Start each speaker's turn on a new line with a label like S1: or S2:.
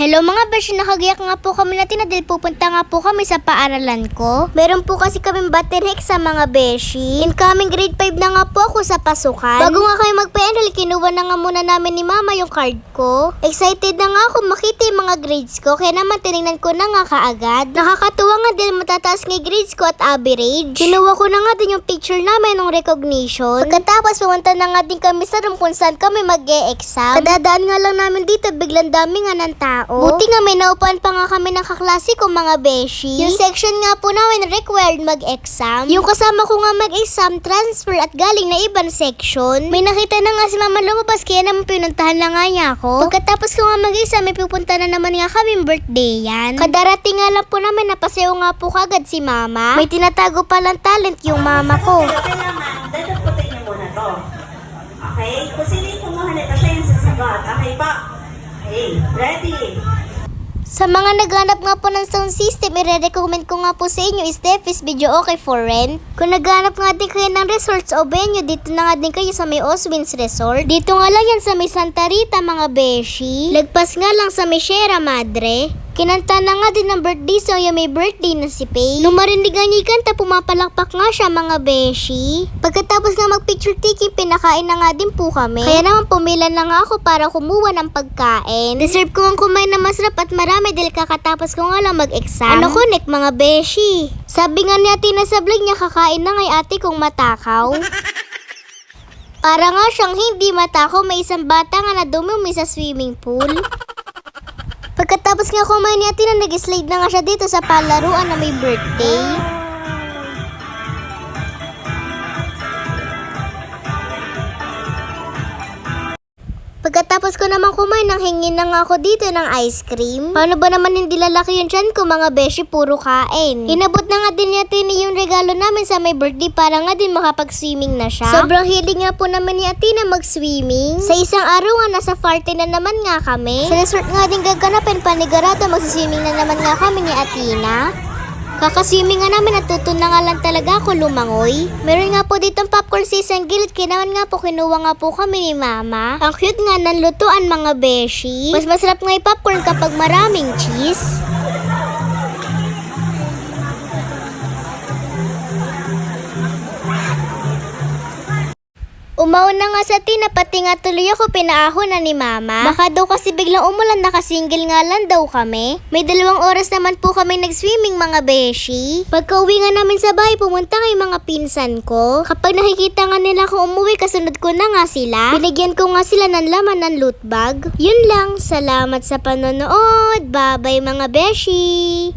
S1: Hello mga beshi, nakagiyak nga po kami natin na dahil pupunta nga po kami sa paaralan ko. Meron po kasi kaming battery sa mga beshi. Incoming grade 5 na nga po ako sa pasukan. Bago nga kayo magpa-enroll, kinuha na nga muna namin ni mama yung card ko. Excited na nga ako makita yung mga grades ko, kaya naman tinignan ko na nga kaagad. Nakakatuwa nga din matataas nga grades ko at average. Kinuha ko na nga din yung picture namin ng recognition. Pagkatapos pumunta na nga din kami sa room kung saan kami mag-e-exam. Kadadaan nga lang namin dito, biglang dami nga ng tao. Buti nga may naupuan pa nga kami ng kaklase ko mga beshi. Yung section nga po namin required mag-exam. Yung kasama ko nga mag-exam, transfer at galing na ibang section. May nakita na nga si mama lumabas kaya naman pinuntahan na nga niya ako. Pagkatapos ko nga mag-exam, may pupunta na naman nga kami birthday yan. Kadarating nga lang po namin napasayo nga po kagad si mama. May tinatago palang talent yung mama ko.
S2: Kailangan, dadaputin niyo muna to. Okay? Kung sino yung kumuha nito, siya yung sasagot. Okay pa? Okay, ready?
S1: Sa mga naghanap nga po ng sound system, i-recommend ko nga po sa inyo is Defis Video Okay for Rent. Kung naghanap nga din kayo ng resorts o venue, dito na nga din kayo sa may Oswins Resort. Dito nga lang yan sa may Santa Rita mga beshi. Lagpas nga lang sa may Sierra Madre. Kinanta na nga din ng birthday song yung may birthday na si Pay. Nung marinig nga niya kanta, pumapalakpak nga siya mga beshi. Pagkatapos nga mag-picture taking, pinakain na nga din po kami. Kaya naman pumila na nga ako para kumuha ng pagkain. Deserve ko ang kumain na masarap at marami dahil kakatapos ko nga lang mag-exam. Ano ko, Nick, mga beshi? Sabi nga ni ate na sa niya, kakain na ngay ate kong matakaw. Para nga siyang hindi matakaw, may isang bata nga na dumumi sa swimming pool. Pagkatapos nga kumain ni ate na nag-slide na nga siya dito sa palaruan na may birthday. Pagkatapos ko naman kumain, nang hingin na nga ako dito ng ice cream. Paano ba naman hindi lalaki yung tiyan ko mga beshi, puro kain. Hinabot na nga din ni Athena yung regalo namin sa may birthday para nga din makapag-swimming na siya. Sobrang hilig nga po naman ni Athena mag-swimming. Sa isang araw nga, nasa party na naman nga kami. Sa resort nga din gaganapin, panigurado mag-swimming na naman nga kami ni Athena. Kakaswimming nga namin, natuto na nga lang talaga ako lumangoy. Meron nga po ditong popcorn sa gilid, kinawan nga po, kinuha nga po kami ni mama. Ang cute nga ng lutuan mga beshi. Mas masarap nga yung popcorn kapag maraming cheese. Umawon na nga sa tina, pati nga tuloy ako pinaahon na ni mama. Baka daw kasi biglang umulan, nakasingle nga lang daw kami. May dalawang oras naman po kami nag-swimming mga beshi. Pagka uwi nga namin sa bahay, pumunta yung mga pinsan ko. Kapag nakikita nga nila ako umuwi, kasunod ko na nga sila. Binigyan ko nga sila ng laman ng loot bag. Yun lang, salamat sa panonood. Bye-bye mga beshi!